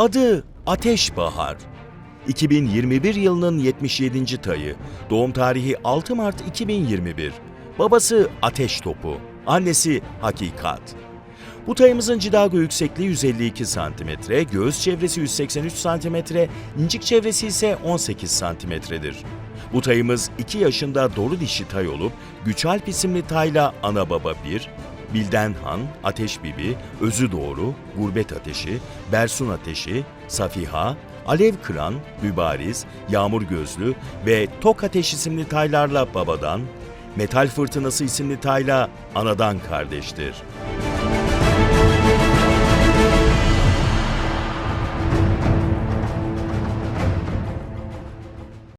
Adı Ateş Bahar. 2021 yılının 77. tayı. Doğum tarihi 6 Mart 2021. Babası Ateş Topu, annesi Hakikat. Bu tayımızın cidago yüksekliği 152 cm, göğüs çevresi 183 cm, incik çevresi ise 18 cm'dir. Bu tayımız 2 yaşında dolu dişi tay olup Güçalp isimli tayla ana baba 1, Bilden Han, Ateş Bibi, Özü Doğru, Gurbet Ateşi, Bersun Ateşi, Safiha, Alev Kıran, Mübariz, Yağmur Gözlü ve Tok Ateş isimli taylarla babadan, Metal Fırtınası isimli tayla anadan kardeştir.